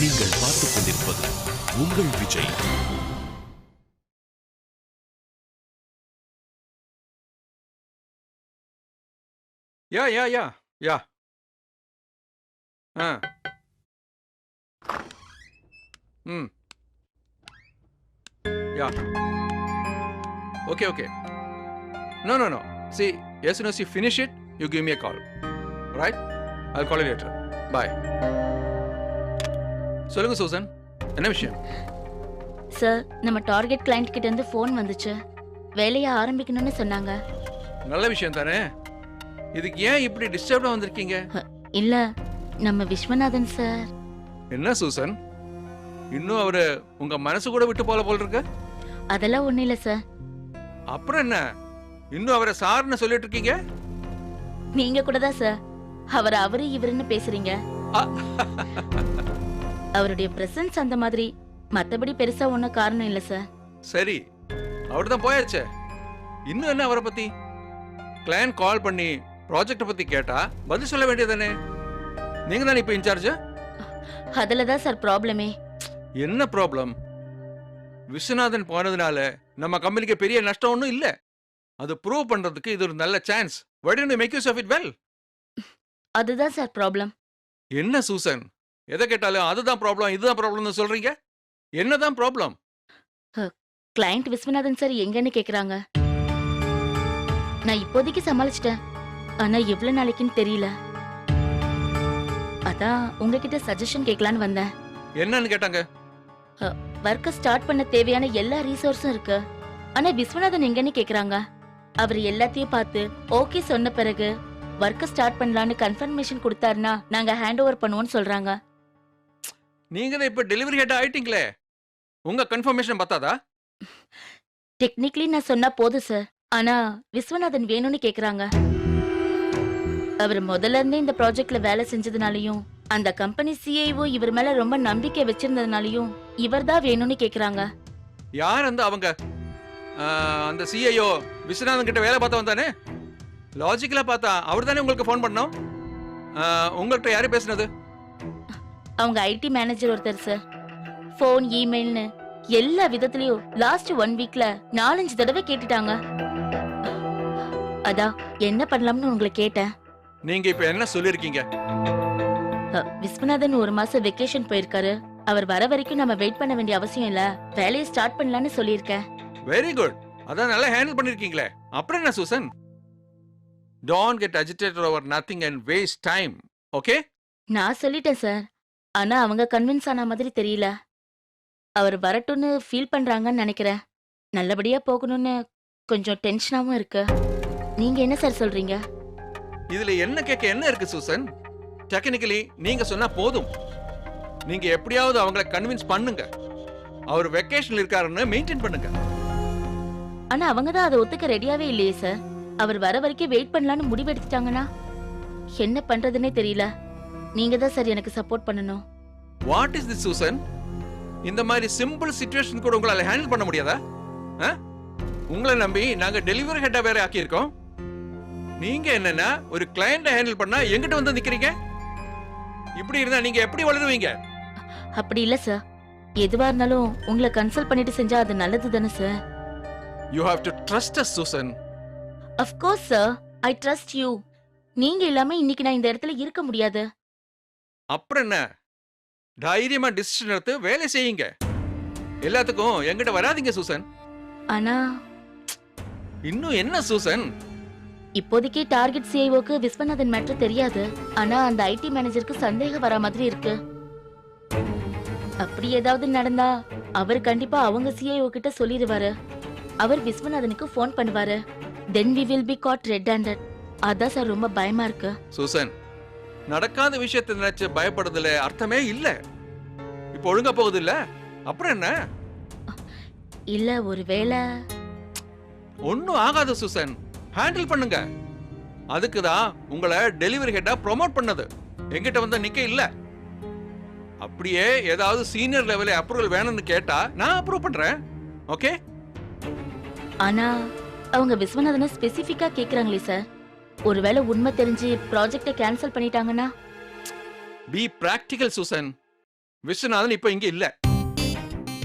நீங்கள் பார்த்துக் கொண்டிருப்பது உங்கள் விஜய். யா யா yeah yeah. Ah. Hmm. Yeah. Okay okay. No no no. See yes no see finish it you give me a call right I'll call you later. Bye சொல்லுங்க Susan. என்ன விஷயம்? Sir நம்ம target client கிட்ட இருந்து phone வந்துச்சு. வேலையை ஆரம்பிக்கணும்னு சொன்னாங்க. நல்ல விஷயம் தானே? இதுக்கு ஏன் இப்படி டிஸ்டர்ப்டாக வந்திருக்கீங்க? இல்ல நம்ம விஸ்வநாதன் சார் என்ன சூசன்? இன்னும் அவரு உங்க மனசு கூட விட்டு போல போல் இருக்கு? அதெல்லாம் ஒண்ணும் இல்ல சார் அப்புறம் என்ன? இன்னும் அவரை சார்னு சொல்லிட்டு இருக்கீங்க? நீங்க கூட தான் சார் அவர் அவரு இவருன்னு பேசுறீங்க. அவருடைய பிரசன்ஸ் அந்த மாதிரி மத்தபடி பெருசா ஒண்ணும் காரணம் இல்ல சார் சரி அவர் தான் போயாச்சே. இன்னும் என்ன அவரை பத்தி? கிளையண்ட் கால் பண்ணி ப்ராஜெக்ட பத்தி கேட்டா பதில் சொல்ல வேண்டியதானே நீங்க தானே இப்ப இன்சார்ஜ்? அதுல தான் சார் ப்ராப்ளமே என்ன ப்ராப்ளம் விஸ்வநாதன் போனதுனால நம்ம கம்பெனிக்கு பெரிய நஷ்டம் ஒன்றும் இல்ல. அது ப்ரூவ் பண்றதுக்கு இது ஒரு நல்ல chance why don't you make use of it well அதுதான் சார் ப்ராப்ளம் என்ன சூசன்? எதை கேட்டாலும் அதுதான் ப்ராப்ளம் இதுதான் ப்ராப்ளம்னு சொல்றீங்க? என்னதான் ப்ராப்ளம் கிளையண்ட் விஸ்வநாதன் சார் எங்கன்னு கேக்குறாங்க. நான் இப்போதைக்கு சமாளிச்சிட்டேன். ஆனா எவ்வளவு நாளைக்குன்னு தெரியல. அதான் உங்ககிட்ட சஜஷன் கேட்கலான்னு வந்தேன். என்னன்னு கேட்டாங்க? ஒர்க்க ஸ்டார்ட் பண்ண தேவையான எல்லா ரீசோர்ஸும் இருக்கு. ஆனா விஸ்வநாதன் எங்கன்னு கேக்குறாங்க. அவர் எல்லாத்தையும் பார்த்து ஓகே சொன்ன பிறகு ஒர்க்க ஸ்டார்ட் பண்ணலான்னு கன்ஃபர்மேஷன் கொடுத்தாருன்னா நாங்க ஹேண்ட் ஓவர் பண்ணுவோம்னு சொல்றாங்க. நீங்க தான் இப்ப டெலிவரி ஹெட் ஆயிட்டீங்களே. உங்க கன்ஃபர்மேஷன் பத்தாதா? டெக்னிக்கலி நான் சொன்னா போதும் சார் ஆனா விஸ்வநாதன் வேணும்னு கேக்குறாங்க. அவர் முதல்ல இருந்தே இந்த ப்ராஜெக்ட்ல வேலை செஞ்சதுனாலயும் அந்த கம்பெனி சிஐஓ இவர் மேல ரொம்ப நம்பிக்கை வச்சிருந்ததுனாலயும் இவர்தான் வேணும்னு கேக்குறாங்க. யார் அந்த அவங்க? அந்த சிஐஓ விஸ்வநாதன் கிட்ட வேலை பார்த்தவன் தானே லாஜிக்கலா பார்த்தா அவர் தானே உங்களுக்கு ஃபோன் பண்ணோம்? உங்கள்கிட்ட யாரு பேசுனது? அவங்க ஐடி மேனேஜர் ஒருத்தர் சார் ஃபோன் இமெயில்னு எல்லா விதத்துலயும் லாஸ்ட் ஒன் வீக்ல நாலஞ்சு தடவை கேட்டுட்டாங்க. அதான் என்ன பண்ணலாம்னு உங்களை கேட்டேன். நீங்க இப்ப என்ன சொல்லிருக்கீங்க? விஸ்வநாதன் ஒரு மாசம் வெக்கேஷன் போயிருக்காரு. அவர் வர வரைக்கும் நம்ம வெயிட் பண்ண வேண்டிய அவசியம் இல்ல. வேலையை ஸ்டார்ட் பண்ணலாம்னு சொல்லியிருக்கேன். வெரி குட் அதான் நல்லா ஹேண்டில் பண்ணிருக்கீங்களே. அப்புறம் என்ன Susan? Don't get agitated over nothing and waste time okay நான் சொல்லிட்டேன் சார் ஆனா அவங்க கன்வின்ஸ் ஆன மாதிரி தெரியல. அவர் வரட்டும்னு ஃபீல் பண்றாங்கன்னு நினைக்கிறேன். நல்லபடியா போகணும்னு கொஞ்சம் டென்ஷனாவும் இருக்கு. நீங்க என்ன சார் சொல்றீங்க? இதுல என்ன கேட்க என்ன இருக்கு சூசன்? டெக்னிக்கலி நீங்க சொன்னா போதும். நீங்க எப்படியாவது அவங்கள கன்வின்ஸ் பண்ணுங்க. அவர் வெக்கேஷன்ல இருக்காருன்னு மெயின்டைன் பண்ணுங்க. ஆனா அவங்க தான் அதை ஒத்துக்க ரெடியாவே இல்லையே சார் அவர் வர வரைக்கும் வெயிட் பண்ணலாம்னு முடிவெடுத்துட்டாங்கன்னா என்ன பண்றதுன்னே தெரியல. நீங்க தான் சார் எனக்கு சப்போர்ட் பண்ணணும். வாட் இஸ் திஸ் சூசன் இந்த மாதிரி சிம்பிள் சுச்சுவேஷன் கூட உங்களால ஹேண்டில் பண்ண முடியாதா? உங்களை நம்பி நாங்க டெலிவரி ஹெட்டா வேற ஆக்கியிருக்கோம். நீங்க என்னன்னா ஒரு கிளையண்ட ஹேண்டில் பண்ணா எங்கிட்ட வந்து நிக்கிறீங்க? இப்படி இருந்தா நீங்க எப்படி வளருவீங்க? அப்படி இல்ல சார் எதுவா இருந்தாலும் உங்களை கன்சல்ட் பண்ணிட்டு செஞ்சா அது நல்லது தானே sir you have to trust us Susan of course sir I trust you நீங்க இல்லாம இன்னைக்கு நான் இந்த இடத்துல இருக்க முடியாது. அப்புறம் என்ன? தைரியமா டிசிஷன் எடுத்து வேலை செய்யுங்க. எல்லாத்துக்கும் எங்கிட்ட வராதீங்க சூசன். ஆனா இன்னும் என்ன சூசன்? இப்போதைக்கு டார்கெட் சிஐஓக்கு விஸ்வநாதன் மேட்டர் தெரியாது. ஆனா அந்த ஐடி மேனேஜருக்கு சந்தேகம் வர மாதிரி இருக்கு. அப்படி ஏதாவது நடந்தா அவர் கண்டிப்பா அவங்க சிஐஓ கிட்ட சொல்லிடுவாரு. அவர் விஸ்வநாதனுக்கு ஃபோன் பண்ணுவாரு. Then we will be caught red handed அதான் சார் ரொம்ப பயமா இருக்கு. சூசன் நடக்காத விஷயத்தை நினைச்சு பயப்படுறதுல அர்த்தமே இல்ல. இப்போ ஒழுங்கா போகுது இல்ல? அப்புறம் என்ன? இல்ல ஒருவேளை ஒன்னும் ஆகாது சூசன். ஹேண்டில் பண்ணுங்க. அதுக்கு தான் உங்களை டெலிவரி ஹெட்டா ப்ரோமோட் பண்ணது. எங்கிட்ட வந்து நிக்க இல்ல. அப்படியே ஏதாவது சீனியர் லெவலில் அப்ரூவல் வேணும்னு கேட்டா நான் அப்ரூவ் பண்றேன். ஓகே ஆனா அவங்க விஸ்வநாதனை ஸ்பெசிஃபிக்கா கேக்குறாங்களே சார் ஒருவேளை உண்மை தெரிஞ்சு ப்ராஜெக்டை கேன்சல் பண்ணிட்டாங்கன்னா? பி பிராக்டிகல் சூசன் விஸ்வநாதன் இப்ப இங்க இல்ல.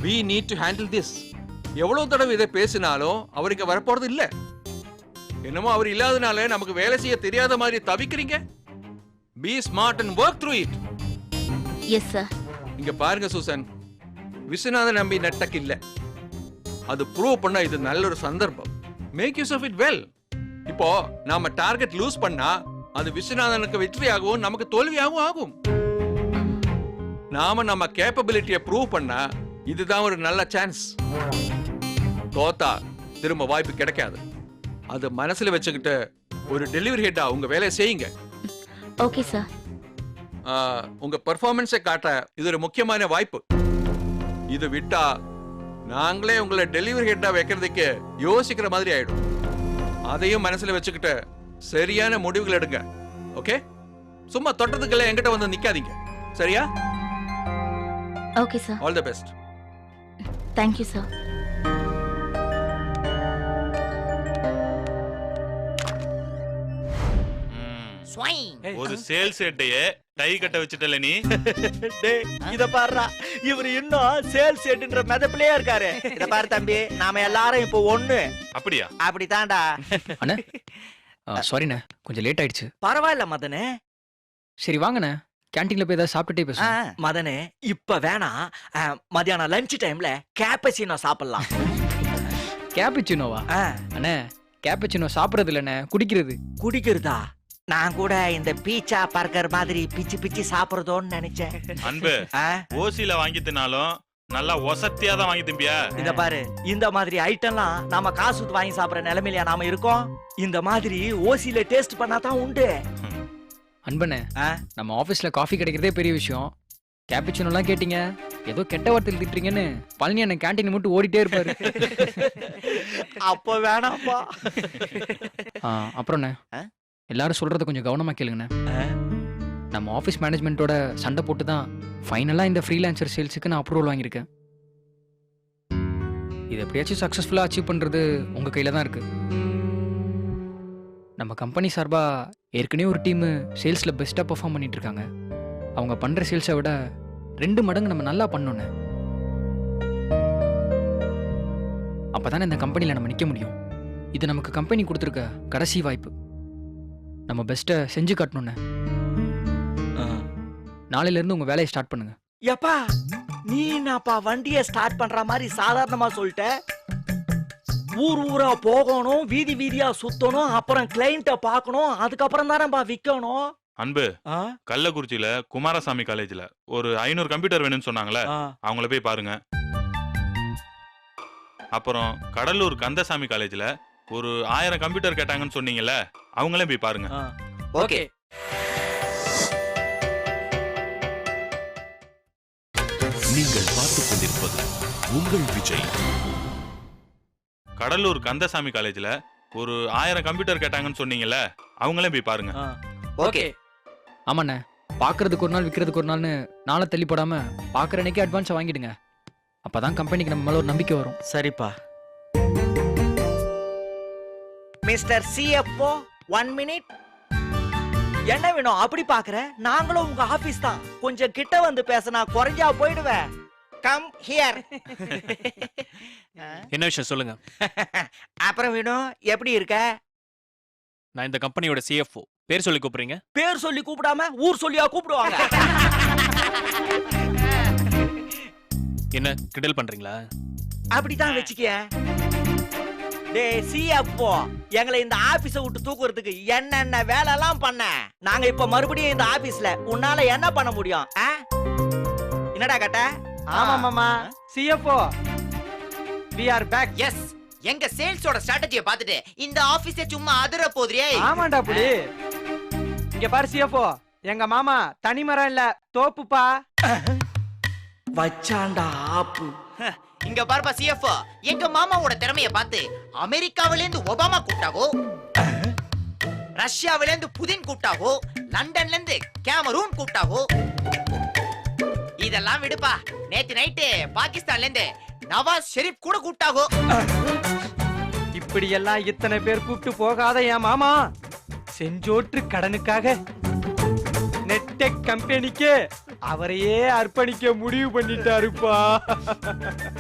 We need to handle this. எவ்வளவு தடவை இதை பேசினாலும் அவர் இங்க வரப்போறது இல்ல. என்னமோ அவர் இல்லாதனால நமக்கு வேலை செய்ய தெரியாத மாதிரி தவிக்கிறீங்க. Be smart and work through it yes sir இங்க பாருங்க சூசன் விஸ்வநாதன் நம்பி நெட்டக்கு இல்ல. அது ப்ரூவ் பண்ண இது நல்ல ஒரு சந்தர்ப்பம். Make use of it well இப்போ நாம டார்கெட் லூஸ் பண்ணா அது விஸ்வநாதனுக்கு வெற்றியாகவும் நமக்கு தோல்வியாகவும் ஆகும். நாம நம்ம கேப்பபிலிட்டியை ப்ரூவ் பண்ணா இதுதான் ஒரு நல்ல சான்ஸ் தோத்தா திரும்ப வாய்ப்பு கிடைக்காது. அது மனசுல வச்சுக்கிட்டு ஒரு டெலிவரி ஹெட்டா உங்க வேலையை செய்யுங்க. ஓகே சார் உங்க பெர்ஃபார்மன்ஸை காட்ட இது ஒரு முக்கியமான வாய்ப்பு. இது விட்டா நாங்களே உங்களை டெலிவரி ஹெட்டா வைக்கிறதுக்கு யோசிக்கிற மாதிரி ஆயிடும். அதையும் மனசுல வச்சுக்கிட்டு சரியான முடிவுகள் எடுங்க. ஓகே சும்மா தொட்டதுக்கெல்லாம் என்கிட்ட வந்து நிக்காதீங்க. சரியா? Okay sir all the best thank you sir ஒரு சேல்ஸ் ஹெட்டையே டை கட்ட வச்சுட்டல நீ? டேய், இத பாருடா. இவர் இன்னும் சேல்ஸ் ஹெட்ன்ற மெதப்பிலேயே இருக்காரு. இத பாரு தம்பி நாம எல்லாரும் இப்போ ஒண்ணு. அப்படியா? அப்படித்தான்டா. அண்ணே சாரிண்ணே கொஞ்சம் லேட் ஆயிடுச்சு. பரவாயில்ல மதனே. சரி வாங்கண்ணே. கேன்டீன்ல போய் ஏதாவது சாப்பிட்டுட்டே பேசுவோம். மதனே இப்ப வேணாம் மதியானம் லஞ்ச் டைம்ல கேப்பசினோ சாப்பிடலாம். கேப்பச்சினோவா அண்ணே கேப்பச்சினோ சாப்பிடுறது இல்லண்ணே குடிக்கிறது. குடிக்கிறதா? நான் கூட இந்த பீச்சா பர்கர் மாதிரி பிச்சு பிச்சு சாப்பிடுறதோன்னு நினைச்சேன். அன்பு ஆ, ஓசில வாங்கி தின்னாலும் நல்லா ஒசத்தியா தான் வாங்கி திம்பியா? இத பாரு இந்த மாதிரி ஐட்டம்லாம் நாம காசு வாங்கி சாப்பிடுற நிலைமையிலயா நாம இருக்கோம்? இந்த மாதிரி ஓசில டேஸ்ட் பண்ணாதான் உண்டு. அன்பண்ணே ஆ? நம்ம ஆபீஸ்ல காஃபி கிடைக்கிறதே பெரிய விஷயம். கேப்பச்சினோலாம் கேட்டீங்க ஏதோ கெட்ட வார்த்தையில் திட்டுறீங்கன்னு பழனி அண்ணன் கேன்டீன் மட்டும் ஓடிட்டே இருப்பாரு. அப்ப வேணாம்ப்பா. ஆ? எல்லாரும் சொல்றதை கொஞ்சம் கவனமாக கேளுங்கண்ணே. நம்ம ஆஃபீஸ் மேனேஜ்மெண்ட்டோட சண்டை போட்டு தான் ஃபைனலாக இந்த ஃப்ரீலான்சர் சேல்ஸுக்கு நான் அப்ரூவல் வாங்கியிருக்கேன். இது எப்படியாச்சும் சக்ஸஸ்ஃபுல்லாக அச்சீவ் பண்ணுறது உங்கள் கையில் தான் இருக்குது நம்ம கம்பெனி சார்பாக ஏற்கனவே ஒரு டீமு சேல்ஸில் பெஸ்ட்டாக பெர்ஃபார்ம் பண்ணிகிட்ருக்காங்க இருக்காங்க. அவங்க பண்ணுற சேல்ஸை விட ரெண்டு மடங்கு நம்ம நல்லா பண்ணோன்னு அப்போ தானே இந்த கம்பெனியில் நம்ம நிற்க முடியும். இது நமக்கு கம்பெனி கொடுத்துருக்க கடைசி வாய்ப்பு. நம்ம பெஸ்ட்டை செஞ்சு காட்டணுண்ணே நாளையிலேருந்து உங்கள் வேலையை ஸ்டார்ட் பண்ணுங்க. எப்பா நீ என்னப்பா வண்டிய ஸ்டார்ட் பண்ற மாதிரி சாதாரணமா சொல்லிட்ட? ஊர் ஊரா போகணும் வீதி வீதியா சுத்தணும் அப்புறம் கிளைண்ட்ட பார்க்கணும் அதுக்கப்புறம் தானேப்பா விக்கணும்? அன்பு ஆ? கள்ளக்குறிச்சியில குமாரசாமி காலேஜ்ல ஒரு ஐநூறு கம்ப்யூட்டர் வேணும்னு சொன்னாங்களே ஆ, அவங்கள போய் பாருங்க. அப்புறம் கடலூர் கந்தசாமி காலேஜ்ல ஒரு ஆயிரம் கம்ப்யூட்டர் கேட்டாங்கன்னு சொன்னீங்கல்ல அவங்களே போய் பாருங்க. ஆ. ஓகே. நீங்கள் பார்த்துக் கொண்டிருப்பது உங்கள் விஜய். கடலூர் கந்தசாமி காலேஜ்ல ஒரு ஆயிரம் கம்ப்யூட்டர் கேட்டாங்கன்னு சொன்னீங்கல்ல அவங்களே போய் பாருங்க. ஆ. ஓகே. ஆமாண்ணே. பார்க்கறதுக்கு ஒரு நாள் விற்கிறதுக்கு ஒரு நாள்னு நாளை தள்ளி போடாமல் பார்க்குற அன்னைக்கு அட்வான்ஸை வாங்கிடுங்க. அப்போ தான் கம்பெனிக்கு நம்ம மேலே ஒரு நம்பிக்கை வரும். சரிப்பா. மிஸ்டர் சிஎஃப்ஓ ஒன் மினிட் என்ன வேணும் அப்படி பாக்குற நாங்களும் உங்க ஆபீஸ் தான். கொஞ்சம் கிட்ட வந்து பேசினா குறைஞ்சா போயிடுவேன் கம் ஹியர் என்ன விஷயம் சொல்லுங்க. அப்புறம் வேணும் எப்படி இருக்க? நான் இந்த கம்பெனியோட சிஎஃப்ஓ பேர் சொல்லி கூப்பிடுறீங்க? பேர் சொல்லி கூப்பிடாம ஊர் சொல்லியா கூப்பிடுவாங்க. என்ன கிண்டல் பண்றீங்களா? அப்படிதான் வச்சுக்க டேய் சிஎஃப்ஓ எங்களை இந்த ஆபீஸ விட்டு தூக்குறதுக்கு என்னென்ன வேலை எல்லாம் பண்ண? நாங்க இப்ப மறுபடியும் இந்த ஆபீஸ்ல உன்னால என்ன பண்ண முடியும்? ஆ? என்னடா கட்ட? ஆமா மாமா CFO we are back yes எங்க சேல்ஸோட ஸ்ட்ராட்டஜியை பார்த்துட்டு இந்த ஆபீஸே சும்மா அதிர போதுரியே. ஆமாண்டா புலி. இங்க பாரு சிஎஃப்ஓ எங்க மாமா தனி மரம் இல்ல தோப்புப்பா. வச்சாண்டா ஆப்பு. இங்க பாருப்பா சிஎஃப் எங்க மாமாவோட திறமைய பார்த்து அமெரிக்காவில இருந்து ஒபாமா கூட்டாகோ ரஷ்யாவில இருந்து புதின் கூட்டாகோ லண்டன்ல இருந்து கேமரூன் கூட்டாகோ இதெல்லாம் விடுப்பா. நேத்து நைட்டு பாகிஸ்தான்ல இருந்து நவாஸ் ஷெரீப் கூட கூட்டாகோ இப்படி எல்லாம் இத்தனை பேர் கூப்பிட்டு போகாத என் மாமா. செஞ்சோற்று கடனுக்காக நெட்டெக் கம்பெனிக்கு அவரையே அர்ப்பணிக்க முடிவு பண்ணிட்டாருப்பா.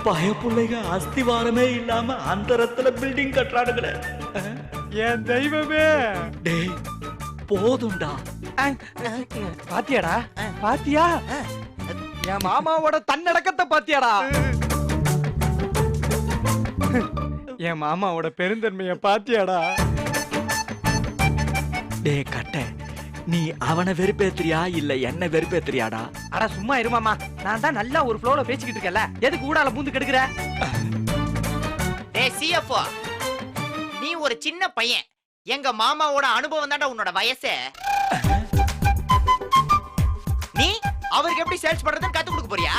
பயப்புள்ளைங்க அஸ்திவாரமே இல்லாம அந்தரத்துல பில்டிங் கட்டுறானுங்களே. என் தெய்வமே? டேய் போதும்டா. பாத்தியாடா? பாத்தியா? என் மாமாவோட தன்னடக்கத்தை பாத்தியாடா? என் மாமாவோட பெருந்தன்மைய பாத்தியாடா? டேய் கட்ட. நீ அவனை வெறுப்பேத்துறியா இல்ல என்ன வெறுப்பேத்துறியாடா? அட சும்மா இரு மாமா நான் தான் நல்லா ஒரு ஃப்ளோல பேசிக்கிட்டு இருக்கேன்ல. எதுக்கு ஊடால பூந்து கெடுக்கிற? டேய் சிஎஃப்ஓ நீ ஒரு சின்ன பையன். எங்க மாமாவோட அனுபவம் தான்டா உன்னோட வயசு. நீ அவருக்கு எப்படி சேல்ஸ் பண்றதுன்னு கத்து கொடுக்க போறியா?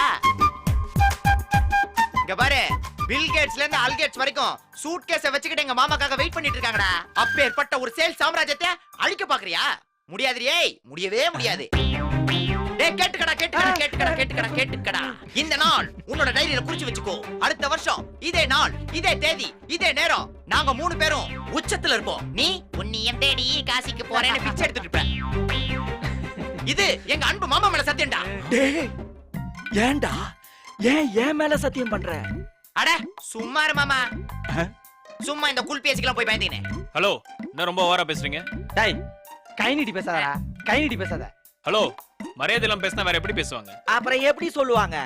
இங்க பாரு பில் கேட்ஸ்ல இருந்து அல் கேட்ஸ் வரைக்கும் சூட் கேஸ வச்சுக்கிட்டு எங்க மாமாக்காக வெயிட் பண்ணிட்டு இருக்காங்கடா. அப்பேற்பட்ட ஒரு சேல்ஸ் சாம்ராஜ்யத்தை அழிக்க பாக்குறியா? முடியாது ஏய் முடியவே முடியாது. டேய் கேட்டுக்கடா கேட்டுக்கடா கேட்டுக்கடா கேட்டுக்கடா கேட்டுக்கடா. இந்த நாள் உன்னோட டைரியில குறிச்சு வச்சுக்கோ. அடுத்த வருஷம் இதே நாள் இதே தேதி இதே நேரம் நாங்க மூணு பேரும் உச்சத்துல இருப்போம். நீ உன்னியம் தேடி காசிக்கு போறேன்னு பிச்சை எடுத்துட்டு இருப்ப. இது எங்க அன்பு மாமா மேல சத்தியம்டா. டேய் ஏன்டா? ஏன் ஏன் மேல சத்தியம் பண்ற? அட சும்மா இரு மாமா. சும்மா இந்த குல் பேசிக்கலாம் போய் பயந்தீங்க ஹலோ என்ன ரொம்ப ஓவரா பேசுறீங்க? டேய் கை நீட்டி பேசாதடா. கை நீட்டி பேசாத. ஹலோ மரியாதை எல்லாம் பேசினா வேற எப்படி பேசுவாங்க? அப்புறம் எப்படி சொல்லுவாங்க?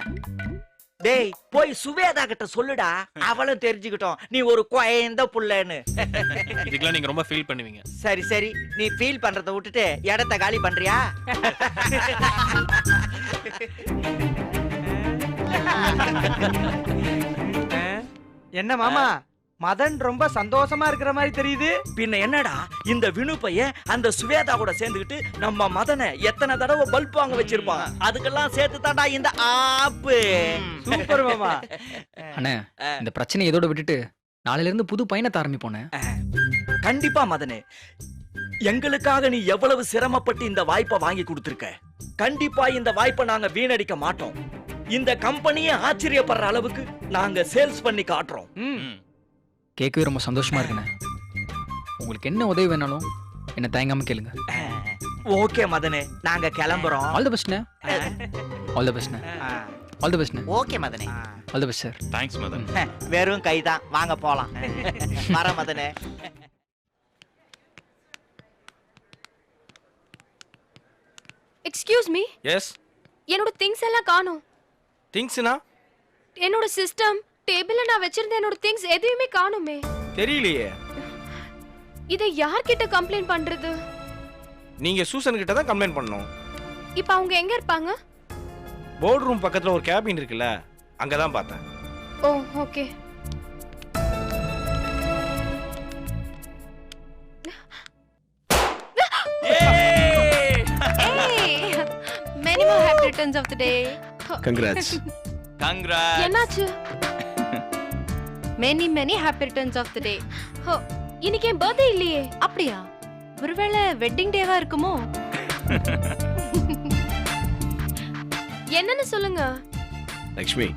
டேய் போய் சுவேதா கிட்ட சொல்லுடா. அவளும் தெரிஞ்சுக்கிட்டோம். நீ ஒரு குழந்த புள்ளன்னு. இதுக்கெல்லாம் நீங்க ரொம்ப ஃபீல் பண்ணுவீங்க. சரி சரி. நீ ஃபீல் பண்றத விட்டுட்டு இடத்த காலி பண்றியா? என்ன மாமா? மதன் ரொம்ப சந்தோஷமா இருக்கிற மாதிரி தெரியுது. பின்ன என்னடா இந்த வினு பையன் அந்த சுவேதா கூட சேர்ந்துக்கிட்டு நம்ம மதனை எத்தனை தடவை பல்ப் வாங்க வச்சிருப்பான். அதுக்கெல்லாம் சேர்த்து தான்டா இந்த ஆப்பு. சூப்பர் மாமா. அண்ணே இந்த பிரச்சனை இதோட விட்டுட்டு நாளையில இருந்து புது பயணத்தை ஆரம்பிப்போனே கண்டிப்பா மதனே. எங்களுக்காக நீ எவ்வளவு சிரமப்பட்டு இந்த வாய்ப்பை வாங்கி கொடுத்திருக்க? கண்டிப்பா இந்த வாய்ப்பை நாங்க வீணடிக்க மாட்டோம். இந்த கம்பெனியே ஆச்சரியப்படுற அளவுக்கு நாங்க சேல்ஸ் பண்ணி காட்டுறோம். கேட்கவே ரொம்ப சந்தோஷமா இருக்குண்ணே. உங்களுக்கு என்ன உதவி வேணாலும் என்ன தயங்காம கேளுங்க. ஓகே மதனே நாங்க கிளம்புறோம். ஆல் தி பெஸ்ட்ண்ணே ஆல் தி பெஸ்ட்ண்ணே ஆல் தி பெஸ்ட்ண்ணே okay மதனே. All the best sir thanks Madan. வெறும் கைதான் வாங்க போலாம். வர மதனே. எக்ஸ்கியூஸ் மீ எஸ் என்னோட திங்ஸ் எல்லாம் காணோம். திங்ஸ்னா என்னோட சிஸ்டம் டேபிள்ல நான் வச்சிருந்த என்னோட திங்ஸ் எதையுமே காணுமே. தெரியலையே. இதை யார்கிட்ட கம்ப்ளைண்ட் பண்றது? நீங்க சூசன் கிட்ட தான் கம்ப்ளைண்ட் பண்ணணும். இப்ப அவங்க எங்க இருப்பாங்க? போர்டு ரூம் பக்கத்துல ஒரு கேபின் இருக்குல்ல அங்கதான் பார்த்தேன். ஓ okay. Many more happy returns of the day congrats Kangra என்னாச்சு many many happy returns of the day இன்னைக்கு என் பர்த்டே இல்லையே. அப்படியா? ஒருவேளை வெட்டிங் டேவா இருக்குமோ? என்னன்னு சொல்லுங்க. லக்ஷ்மி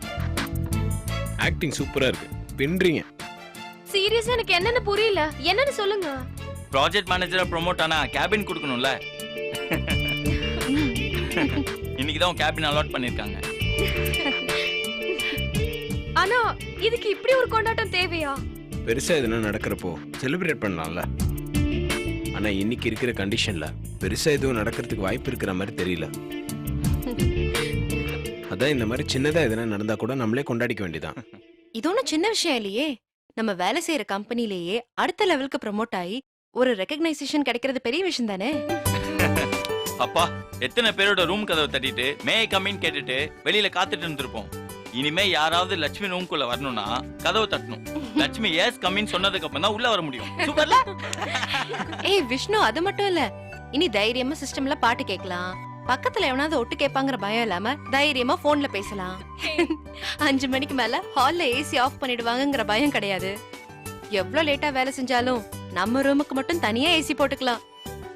ஆக்டிங் சூப்பரா இருக்கு. பின்றீங்க சீரியஸா எனக்கு என்னன்னு புரியல. என்னன்னு சொல்லுங்க. ப்ராஜெக்ட் மேனேஜரா ப்ரோமோட் ஆனா கேபின் கொடுக்கணும்ல? இன்னைக்கு தான் கேபின் அலாட் பண்ணிருக்காங்க. ஆனா இதுக்கு இப்படி ஒரு கொண்டாட்டம் தேவையா? பெருசா எதுனா நடக்கிறப்போ செலிப்ரேட் பண்ணலாம்ல. ஆனா இன்னைக்கு இருக்கிற கண்டிஷன்ல பெருசா எதுவும் நடக்கிறதுக்கு வாய்ப்பு இருக்கிற மாதிரி தெரியல. அதான் இந்த மாதிரி சின்னதா எதுனா நடந்தா கூட நம்மளே கொண்டாடிக்க வேண்டியதான் இது ஒன்றும் சின்ன விஷயம் இல்லையே. நம்ம வேலை செய்யற கம்பெனிலேயே அடுத்த லெவலுக்கு ப்ரமோட் ஆகி ஒரு ரெகக்னைசேஷன் கிடைக்கிறது பெரிய விஷயம் தானே? அப்பா எத்தனை பேரோட ரூம் கதவை தட்டிட்டு மே கம்மின்னு கேட்டுட்டு வெளியில காத்துட்டு இருந்திருப்போம். இனிமே யாராவது லட்சுமி ரூம்குள்ள வரணும்னா கதவு தட்டணும். லட்சுமி எஸ் கம்மின்னு சொன்னதுக்கு அப்புறம் தான் உள்ள வர முடியும். சூப்பர்ல? ஏய் விஷ்ணு அது மட்டும் இல்ல. இனி தைரியமா சிஸ்டம்ல பாட்டு கேட்கலாம். பக்கத்துல எவனாவது ஒட்டு கேட்பாங்கிற பயம் இல்லாம தைரியமா போன்ல பேசலாம். அஞ்சு மணிக்கு மேல ஹால்ல ஏசி ஆஃப் பண்ணிடுவாங்கங்கிற பயம் கிடையாது. எவ்வளவு லேட்டா வேலை செஞ்சாலும் நம்ம ரூமுக்கு மட்டும் தனியா ஏசி போட்டுக்கலாம்.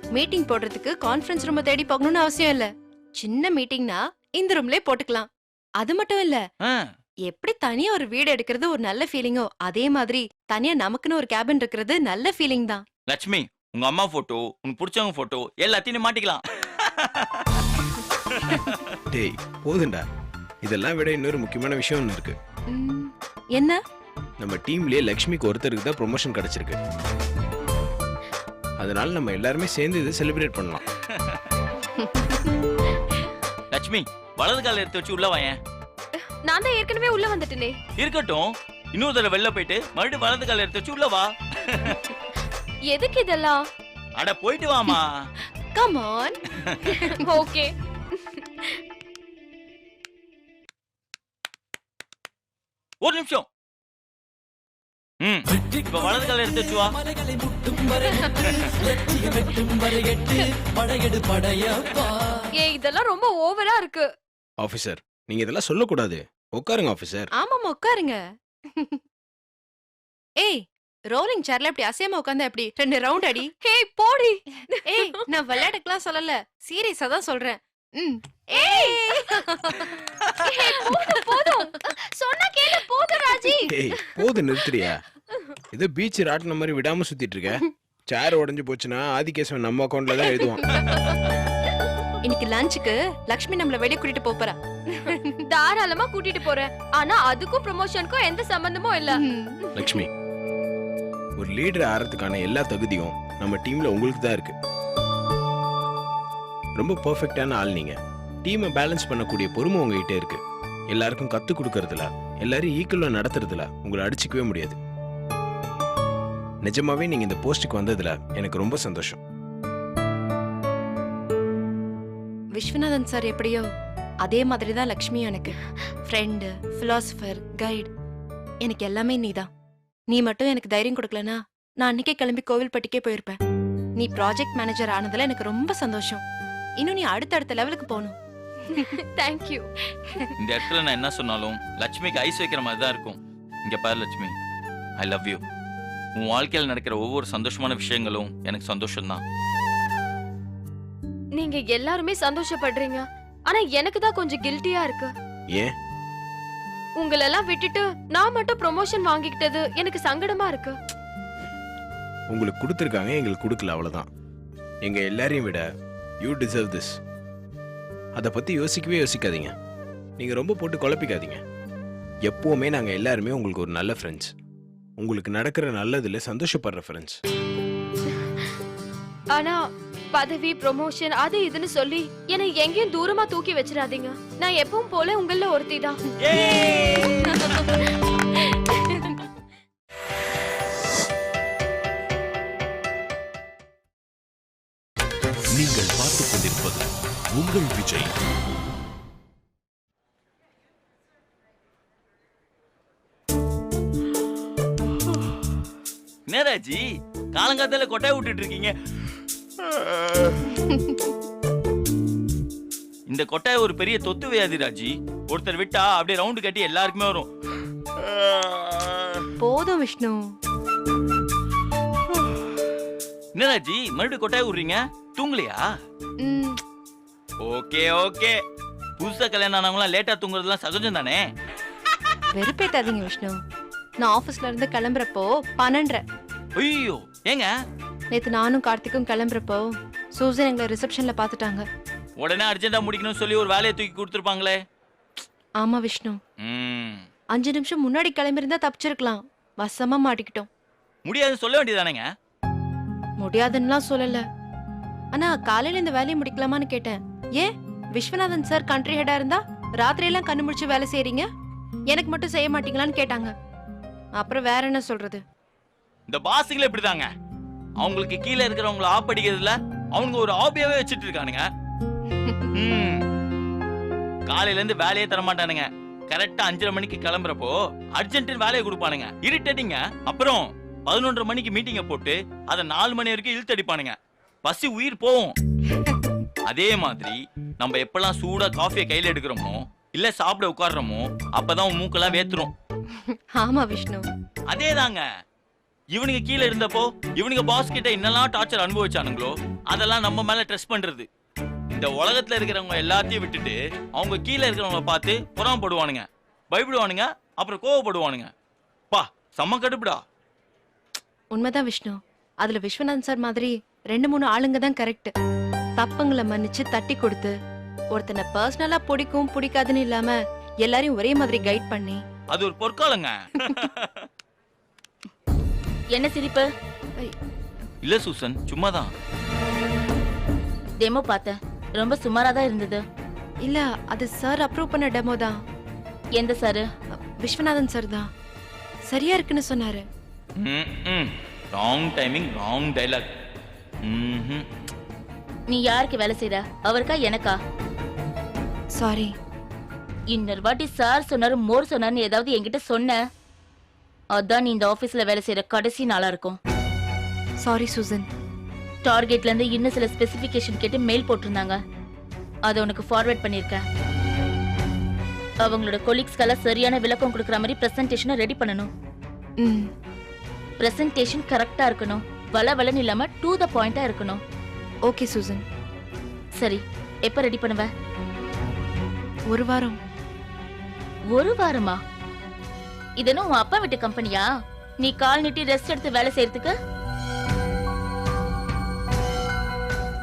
மீட்டிங் போடுறதுக்கு கான்ஃபரன்ஸ் ரூம் தேடி போகணும்னு அவசியம் இல்ல. சின்ன மீட்டிங்னா இந்த ரூம்லயே போட்டுக்கலாம். அது மட்டும் இல்ல. ஆ, எப்படி தனியா ஒரு வீடு எடுக்கிறது ஒரு நல்ல ஃபீலிங்கோ அதே மாதிரி தனியா நமக்குன்னு ஒரு கேபின் இருக்கிறது நல்ல ஃபீலிங் தான். லட்சுமி உங்க அம்மா போட்டோ உனக்கு பிடிச்சவங்க போட்டோ எல்லாத்தையும் நீ மாட்டிக்கலாம். டேய் போதுண்டா இதெல்லாம் விட இன்னொரு முக்கியமான விஷயம் ஒன்று இருக்கு. ம், என்ன? நம்ம டீம்லயே லக்ஷ்மிக்கு ஒருத்தருக்கு தான் ப்ரொமோஷன் கிடைச்சிருக்கு. அதனால நம்ம எல்லாருமே சேர்ந்து இதை செலிப்ரேட் பண்ணலாம். லட்சுமி வலது கால எடுத்து வச்சு உள்ள வாயேன் நான் தான் ஏற்கனவே உள்ள வந்துட்டேனே. இருக்கட்டும். இன்னொரு தடவை வெளில போயிட்டு மறுபடியும் வலது கால எடுத்து வச்சு உள்ள வா. எதுக்கு இதெல்லாம்? அட போயிட்டு வாமா கம் ஆன் ஓகே ஒரு நிமிஷம். ம். இப்ப வலது கால எடுத்து வச்சு வா. ஏ இதெல்லாம் ரொம்ப ஓவரா இருக்கு. ஆஃபீஸர் நீங்க இதெல்லாம் சொல்லக்கூடாது. உட்காருங்க ஆஃபீஸர் ஆமாமா உட்காருங்க. ஏய் ரோலிங் சேர்ல இப்படி அசையாம உட்கார்ந்தா எப்படி? ரெண்டு ரவுண்ட் அடி. ஹே போடி. ஏய் நான் விளையாட்டுக்கெல்லாம் சொல்லல. சீரியஸா தான் சொல்றேன். ம். ஏய். போதும் போதும். சொன்னா கேளு போதும் ராஜி. ஏய் போது நிறுத்துறியா? ஏதோ பீச் ராட்டின மாதிரி விடாம சுத்திட்டு இருக்க. சேர் உடைஞ்சு போச்சுன்னா ஆதிகேசவன் நம்ம அக்கௌண்ட்ல தான் எழுதுவான். இன்னைக்கு லஞ்சுக்கு லக்ஷ்மி நம்மள வெளிய கூட்டிட்டு போப் போறா. தாராளமா கூட்டிட்டு போறேன். ஆனா அதுக்கும் ப்ரமோஷனுக்கும் எந்த சம்பந்தமும் இல்ல. லக்ஷ்மி ஒரு லீடர் ஆறதுக்கான எல்லா தகுதியும் நம்ம டீம்ல உங்களுக்கு தான் இருக்கு. ரொம்ப பெர்ஃபெக்டான ஆள் நீங்க. டீமை பேலன்ஸ் பண்ணக்கூடிய பொறுமை உங்ககிட்ட இருக்கு. எல்லாருக்கும் கத்து கொடுக்கறதுல எல்லாரும் ஈக்குவலா நடத்துறதுல உங்களை அடிச்சுக்கவே முடியாது. நிஜமாவே நீங்க இந்த போஸ்டுக்கு வந்ததுல எனக்கு ரொம்ப சந்தோஷம். விஸ்வநாதன் சார் எப்படியோ அதே மாதிரி தான் லக்ஷ்மி எனக்கு. ஃப்ரெண்டு ஃபிலாசபர் கைடு எனக்கு எல்லாமே நீதான். நீ மட்டும் எனக்கு தைரியம் கொடுக்கலனா நான் அன்னைக்கே கிளம்பி கோவில்பட்டிக்கே போயிருப்பேன். நீ ப்ராஜெக்ட் மேனேஜர் ஆனதுல எனக்கு ரொம்ப சந்தோஷம். இன்னும் நீ அடுத்தடுத்த லெவலுக்கு போகணும். தேங்க்யூ இந்த இடத்துல நான் என்ன சொன்னாலும் லட்சுமிக்கு ஐஸ் வைக்கிற மாதிரி தான் இருக்கும். இங்க பாரு லட்சுமி ஐ லவ் யூ உன் வாழ்க்கையில் நடக்கிற ஒவ்வொரு சந்தோஷமான விஷயங்களும் எனக்கு சந்தோஷம்தான். நீங்க எல்லாருமே சந்தோஷப்படுறீங்க. ஆனா எனக்கு தான் கொஞ்சம் கில்ட்டியா இருக்கு. ஏன்? உங்களெல்லாம் விட்டுட்டு நான் மட்டும் ப்ரொமோஷன் வாங்கிக்கிட்டது எனக்கு சங்கடமா இருக்கு. உங்களுக்கு கொடுத்துருக்காங்க எங்களுக்கு கொடுக்கல அவ்வளவுதான். எங்க எல்லாரையும் விட யூ டிசர்வ் திஸ் அதை பத்தி யோசிக்கவே யோசிக்காதீங்க. நீங்க ரொம்ப போட்டு குழப்பிக்காதீங்க. எப்பவுமே நாங்க எல்லாருமே உங்களுக்கு ஒரு நல்ல ஃப்ரெண்ட்ஸ் உங்களுக்கு நடக்கிற நல்லதுல சந்தோஷப்படுற ஃப்ரெண்ட்ஸ் ஆனா பதவி ப்ரொமோஷன் அது இதுன்னு சொல்லி என்னை எங்கேயும் தூரமா தூக்கி வச்சிடாதீங்க. நான் எப்பவும் போல உங்கள ஒருத்தி தான். நீங்கள் பார்த்துக் கொண்டிருப்பது உங்கள் விஜய். நேராஜி காலங்காத்தால கொட்டாய் விட்டுட்டு இருக்கீங்க. இந்த கொட்டாய் ஒரு பெரிய தொத்து வியாதி ராஜி. ஒருத்தர் விட்டா அப்படியே ரவுண்டு கட்டி எல்லாருக்குமே வரும். போதும் விஷ்ணு. நேராஜி மறுபடியும் கொட்டாய் விடுறீங்க தூங்கலையா? Okay okay. புதுசா கல்யாணம் ஆனவங்களாம் லேட்டா தூங்குறதுலாம் சகஜம் தானே? வெறுப்பேத்தாதீங்க விஷ்ணு. நான் ஆபீஸ்ல இருந்து கிளம்புறப்போ பன்னெண்டரை. ஐயோ ஏங்க? நேத்து நானும் கார்த்திக்கும் கிளம்புறப்போ சூசன் எங்களை ரிசப்ஷன்ல பாத்துட்டாங்க உடனே அர்ஜென்ட்டா முடிக்கணும்னு சொல்லி ஒரு வேலையை தூக்கி கொடுத்துருப்பாங்களே. ஆமா விஷ்ணு. ம். அஞ்சு நிமிஷம் முன்னாடி கிளம்பியிருந்தா தப்பிச்சிருக்கலாம். வசமா மாட்டிக்கிட்டோம். முடியாதுன்னு சொல்ல வேண்டியதானேங்க முடியாதுன்னுலாம் சொல்லல. ஆனா காலையில இந்த வேலையை முடிக்கலாமான்னு கேட்டேன். ஏன்? விஸ்வநாதன் சார் கண்ட்ரி ஹெடா இருந்தா ராத்திரி எல்லாம் கண்ணு முடிச்சு வேலை செய்றீங்க? எனக்கு மட்டும் செய்ய மாட்டீங்களான்னு கேட்டாங்க. அப்புறம் வேற என்ன சொல்றது? இந்த பாஸுங்களே இப்படிதாங்க. அவங்களுக்கு கீழே இருக்கிறவங்கள ஆப் அடிக்கிறதுல அவங்க ஒரு ஹாபியாவே வச்சுட்டு இருக்கானுங்க. காலையில இருந்து வேலையே தர மாட்டானுங்க. கரெக்டா அஞ்சரை மணிக்கு கிளம்புறப்போ அர்ஜென்ட் வேலையை கொடுப்பானுங்க. இரிட்டேட்டிங்க அப்புறம் பதினொன்றரை மணிக்கு மீட்டிங்கை போட்டு அதை நாலு மணி வரைக்கும் இழுத்தடிப்பானுங்க பசி உயிர் போகும். அதே மாதிரி நம்ம எப்பெல்லாம் சூடா காஃபியை கையில எடுக்கிறோமோ இல்ல சாப்பிட உட்கார்றோமோ அப்பதான் மூக்கெல்லாம் வேத்துரும். ஆமா விஷ்ணு. அதேதாங்க. இவனுங்க கீழே இருந்தப்போ இவனுங்க பாஸ் கிட்ட என்னெல்லாம் டார்ச்சர் அனுபவிச்சானுங்களோ அதெல்லாம் நம்ம மேல ட்ரெஸ் பண்றது. இந்த உலகத்துல இருக்கிறவங்க எல்லாத்தையும் விட்டுட்டு அவங்க கீழே இருக்கிறவங்கள பார்த்து புறாமப்படுவானுங்க பயப்படுவானுங்க அப்புறம் கோவப்படுவானுங்க. பா செம்ம கடுப்புடா. உண்மைதான் விஷ்ணு. அதுல விஸ்வநாதன் சார் மாதிரி ரெண்டு மூணு ஆளுங்க தான் கரெக்ட் தப்பங்களை மன்னிச்சு தட்டி கொடுத்து ஒருத்தனை பர்சனலா பிடிக்கும் பிடிக்காதுன்னு இல்லாம எல்லாரையும் ஒரே மாதிரி கைட் பண்ணி. அது ஒரு பொற்காலங்க. என்ன சிரிப்பு? இல்ல சூசன். சும்மாதான். டெமோ பார்த்தேன். ரொம்ப சுமாரா தான் இருந்தது. இல்ல அது சார் அப்ரூவ் பண்ண டெமோ தான். எந்த சாரு விஸ்வநாதன் சார் தான். சரியா இருக்குன்னு சொன்னாரு. ராங் டைமிங் ராங் டைலாக் நீ யாருக்கு வேலை செய்யற அவருக்கா எனக்கா? சாரி இன்னொரு வாட்டி சார் சொன்னாரு மோர் சொன்னாருன்னு ஏதாவது என்கிட்ட சொன்ன. அதான் நீ இந்த ஆபீஸ்ல வேலை செய்யற கடைசி நாளா இருக்கும். சாரி சூசன் டார்கெட்ல இருந்து இன்னும் சில ஸ்பெசிபிகேஷன் கேட்டு மெயில் போட்டிருந்தாங்க. அதை உனக்கு ஃபார்வர்ட் பண்ணிருக்கேன் அவங்களோட கொலீக்ஸ்க்கெல்லாம் சரியான விளக்கம் கொடுக்குற மாதிரி பிரசன்டேஷனை ரெடி பண்ணணும். ம். பிரசன்டேஷன் கரெக்டா இருக்கணும். வள வளன்னு இல்லாம டூ த பாயிண்டா இருக்கணும். ஓகே சூசன் சரி எப்ப ரெடி பண்ணுவ? ஒரு வாரம். ஒரு வாரமா? இதென்னும் உன் அப்பா வீட்டு கம்பெனியா? நீ கால் நீட்டி ரெஸ்ட் எடுத்து வேலை செய்யறதுக்கு?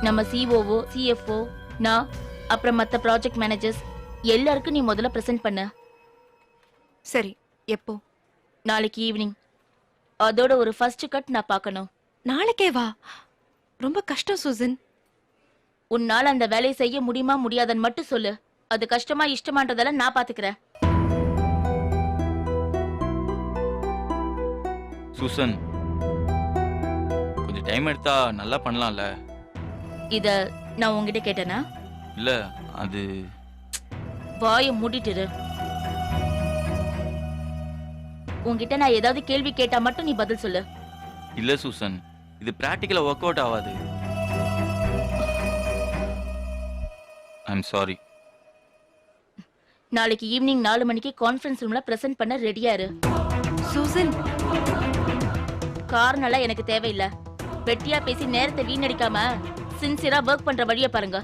நம்ம சிஓஓ சிஎஃப்ஓ நான் அப்புறம் மத்த ப்ராஜெக்ட் மேனேஜர்ஸ் எல்லாருக்கும் நீ முதல்ல பிரசன்ட் பண்ண. சரி எப்போ? நாளைக்கு ஈவினிங் அதோட ஒரு ஃபர்ஸ்ட் கட் நான் பார்க்கணும். நாளைக்கே வா ரொம்ப கஷ்டம் சூசன். உன்னால அந்த வேலையை செய்ய முடியுமா முடியாதுன்னு மட்டும் சொல்லு. அது கஷ்டமா இஷ்டமான்றதெல்லாம் நான் பாத்துக்கிறேன் சூசன் கொஞ்சம் டைம் எடுத்தா நல்லா பண்ணலாம்ல? இத நான் உன்கிட்ட கேட்டேனா? இல்ல அது வாயை மூடிட்டு இரு. உன்கிட்ட நான் ஏதாவது கேள்வி கேட்டா மட்டும் நீ பதில் சொல்லு. இல்ல சூசன். இது பிராக்டிக்கலா ஒர்க் அவுட் ஆகாது ஐம் சாரி நாளைக்கு ஈவினிங் நாலு மணிக்கு கான்ஃபரன்ஸ் ரூம்ல பிரசன்ட் பண்ண ரெடியா இரு. சூசன் காரணம் எல்லாம் எனக்கு தேவையில்ல. வெட்டியா பேசி நேரத்தை வீணடிக்காம சின்சியரா ஒர்க் பண்ற வழிய பாருங்க.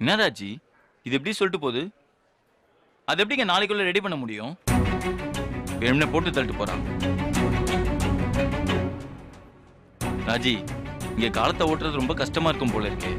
என்ன இது எப்படி சொல்லிட்டு போகுது? அது எப்படிங்க நாளைக்குள்ள ரெடி பண்ண முடியும்? வேணும்னே போட்டு தள்ளிட்டு போறான் ராஜி இங்க காலத்தை ஓட்டுறது ரொம்ப கஷ்டமா இருக்கும் போல இருக்கு.